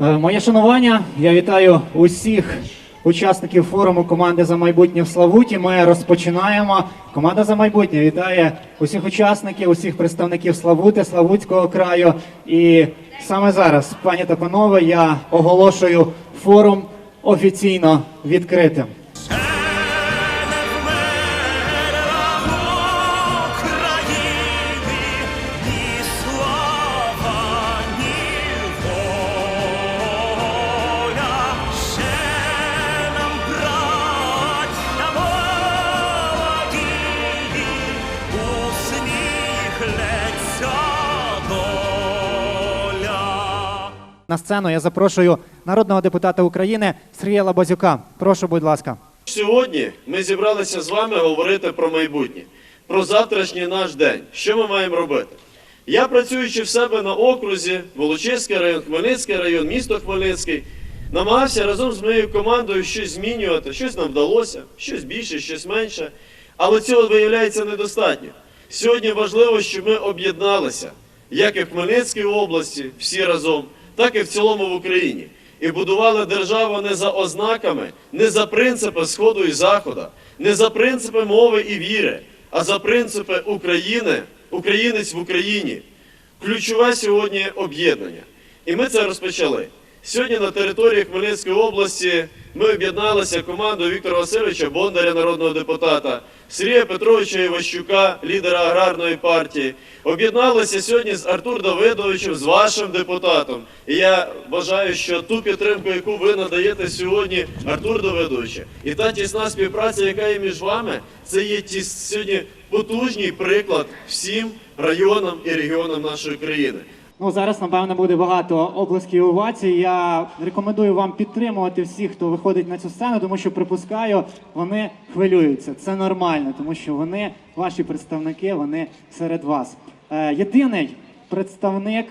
Е, Моє шанування. Я вітаю усіх учасників форуму команди за майбутнє в Славуті. Ми розпочинаємо. Команда за майбутнє вітає усіх учасників, усіх представників Славути, Славутського краю. І саме зараз, пані та панове, я оголошую форум офіційно відкритим. На сцену я запрошую народного депутата України Сергія Лабазюка. Прошу, будь ласка. Сьогодні ми зібралися з вами говорити про майбутнє, про завтрашній наш день. Що ми маємо робити? Я працюючи в себе на окрузі, Волочиський район, Хмельницький район, місто Хмельницький, намагався разом з моєю командою щось змінювати. Щось нам вдалося, щось більше, щось менше. Але цього виявляється недостатньо. Сьогодні важливо, щоб ми об'єдналися, як і в Хмельницькій області, всі разом, так і в цілому в Україні. І будували державу не за ознаками, не за принципи Сходу і Заходу, не за принципи мови і віри, а за принципи України, українець в Україні. Ключове сьогодні об'єднання. І ми це розпочали. Сьогодні на території Хмельницької області ми об'єдналися командою Віктора Васильовича Бондаря, народного депутата, Сергія Петровича Іващука, лідера аграрної партії. Об'єдналися сьогодні з Артур Давидовичем, з вашим депутатом. І я вважаю, що ту підтримку, яку ви надаєте сьогодні, Артур Давидовичу, і та тісна співпраця, яка є між вами, це є ті сьогодні потужний приклад всім районам і регіонам нашої країни. Ну зараз напевно буде багато облесків і овацій. Я рекомендую вам підтримувати всіх, хто виходить на цю сцену, тому що припускаю, вони хвилюються. Це нормально, тому що вони, ваші представники, вони серед вас. Е, єдиний представник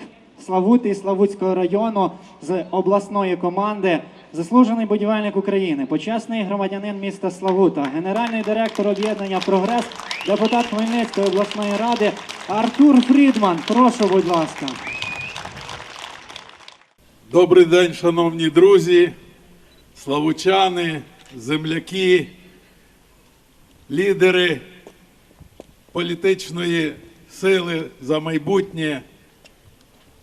Славути і Славутського району з обласної команди, заслужений будівельник України, почесний громадянин міста Славута, генеральний директор об'єднання Прогрес, депутат Хмельницької обласної ради Артур Фрідман. Прошу, будь ласка. Добрий день, шановні друзі, славучани, земляки, лідери політичної сили за майбутнє.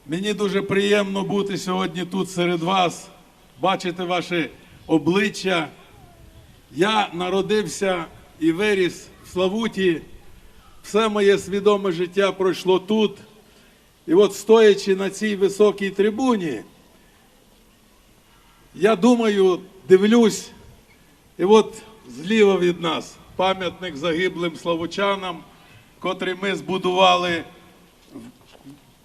Мені дуже приємно бути сьогодні тут серед вас, бачити ваші обличчя. Я народився і виріс в Славуті. Все моє свідоме життя пройшло тут. І от стоячи на цій високій трибуні, я думаю, дивлюсь, і от зліва від нас пам'ятник загиблим славучанам, котрий ми збудували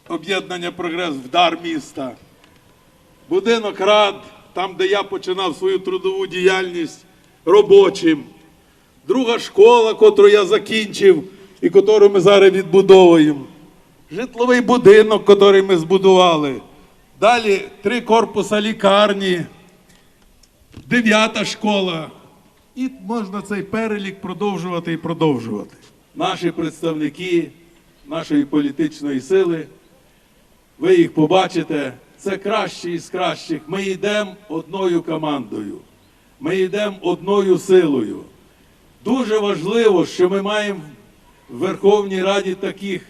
об'єднання прогрес в дар міста. Будинок рад, там, де я починав свою трудову діяльність робочим. Друга школа, котру я закінчив і котру ми зараз відбудовуємо. Житловий будинок, який ми збудували. Далі три корпуса лікарні, дев'ята школа. І можна цей перелік продовжувати і продовжувати. Наші представники нашої політичної сили, ви їх побачите, це кращі із кращих. Ми йдемо одною командою, ми йдемо одною силою. Дуже важливо, що ми маємо в Верховній Раді таких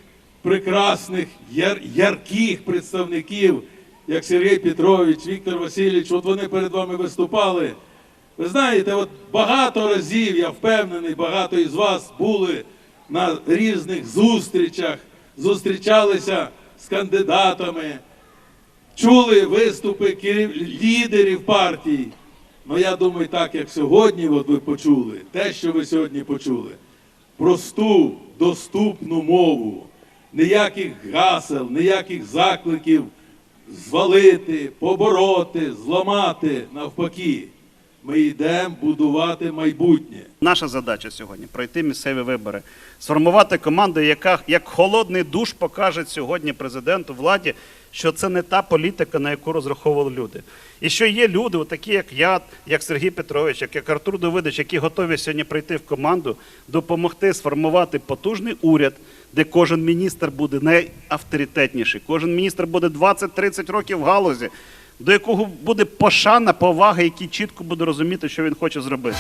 прекрасних, яр, ярких представників, як Сергій Петрович, Віктор Васильович, от вони перед вами виступали. Ви знаєте, от багато разів, я впевнений, багато із вас були на різних зустрічах, зустрічалися з кандидатами, чули виступи керів- лідерів партій. Ну я думаю, так як сьогодні от ви почули, те, що ви сьогодні почули, просту, доступну мову, ніяких гасел, ніяких закликів звалити, побороти, зламати. Навпаки, ми йдемо будувати майбутнє. Наша задача сьогодні пройти місцеві вибори, сформувати команду, яка як холодний душ покаже сьогодні президенту владі, що це не та політика, на яку розраховували люди. І що є люди, такі як я, як Сергій Петрович, як, Артур Давидович, які готові сьогодні прийти в команду, допомогти сформувати потужний уряд, де кожен міністр буде найавторитетніший, кожен міністр буде 20-30 років в галузі. до якого буде пошана, повага, який чітко буде розуміти, що він хоче зробити.